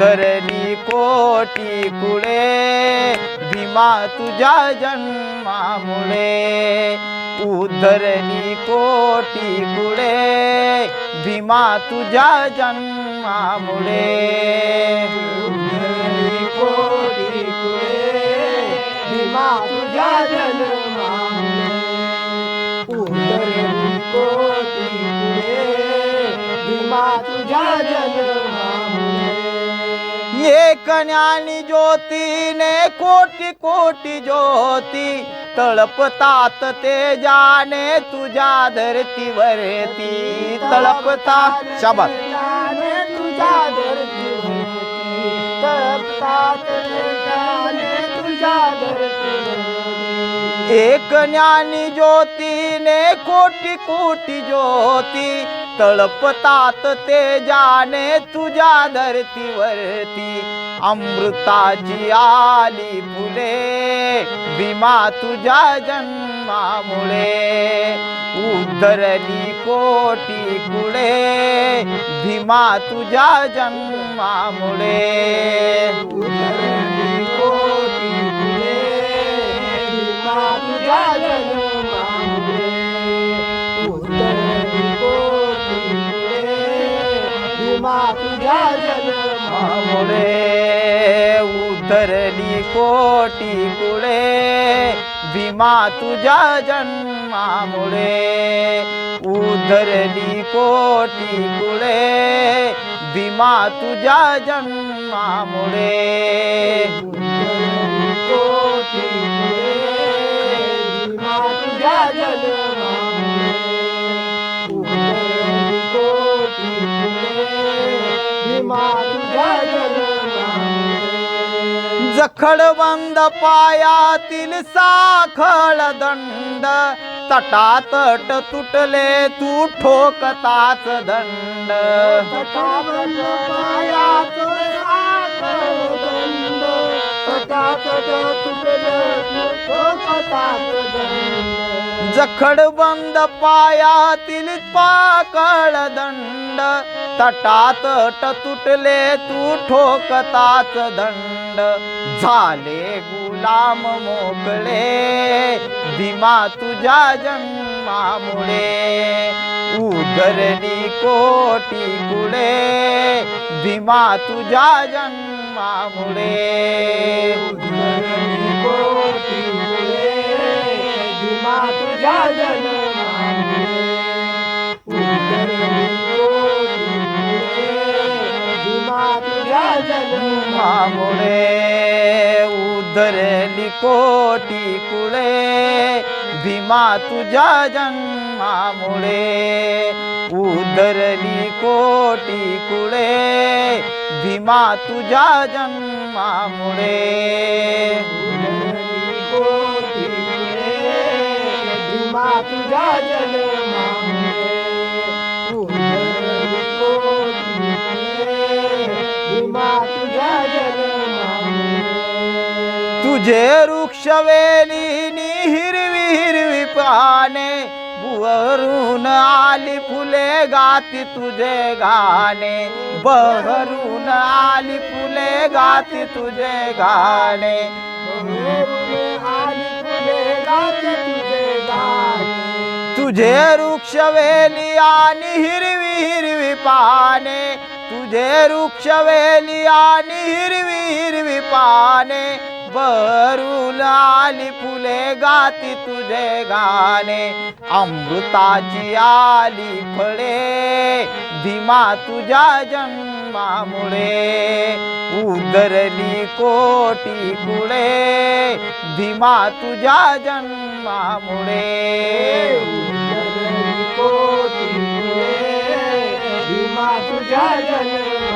धरणी कोटी कुळे भीमा तुझ्या जन्मामुळे. उधरली कोटी कुळे भीमा तुझ्या जन्मामुळे. कोटी कुळे भीमा तुझ्या जन्मामुळे. एक ज्ञानी ज्योतीने कोटी कोटी ज्योती तळपतात ते जाणे तुझ्या धरतीवरती तळपतात. शाबास. जाणे तुझ्या धरतीवरती तळपतात ते जाणे तुझ्या धरतीवरती एक ज्ञानी ज्योतीने कोटी कोटी ज्योती तळपतात ते जाने तुझ्या धरतीवरती. अमृताची आली फुले भीमा तुझ्या जन्मामुळे. उधरली कोटी कुळे भीमा तुझ्या जन्मामुळे. भीमा तुझ्या जन्मामुळे मुळे उधरली कोटी कुळे भीमा तुझ्या जन्मामुळे उधरली कोटी कुळे भीमा तुझ्या जन्मामुळे उधळली कोटी कुळे भीमा तुझ्या जन्मामुळे जखडबंद पायातील साखळ दंड तटातट तुटले तू ठोकताच दंड तटातट तुटले तू ठोकताच दंड. जखडबंद पायातील पाकळ दंड. तटातट तुटले तू ठोकताच दंड. झाले गुलाम मोकळे भीमा तुझ्या जन्मामुळे. उदरणी कोटी गुळे भीमा तुझ्या जन्मामुळे. मुळे उधरली कोटी कुळे भीमा तुझ्या जन्मामुळे. उधरली कोटी कुळे भीमा तुझ्या जन्मामुळे. तुझ्या तुझे वृक्ष वेलीनी हिरवी हिरवी पाने बुवरून आली फुले गाती तुझे गाणे. बहरून आली फुले गाती तुझे गाणे. आली फुले गाते तुझे तुझे वृक्ष वेली आणि हिरवी हिरवी पाने. तुझे वृक्ष वेली आणि हिरवी हिरवी पाने. बरून आली फुले गाती तुझे गाणे. अमृताची आली फळे. नामामुळे उदरली कोटी कुळे भीमा तुझ्या जन्मामुळे. कोटी कुळे भीमा तुझ्या जन्म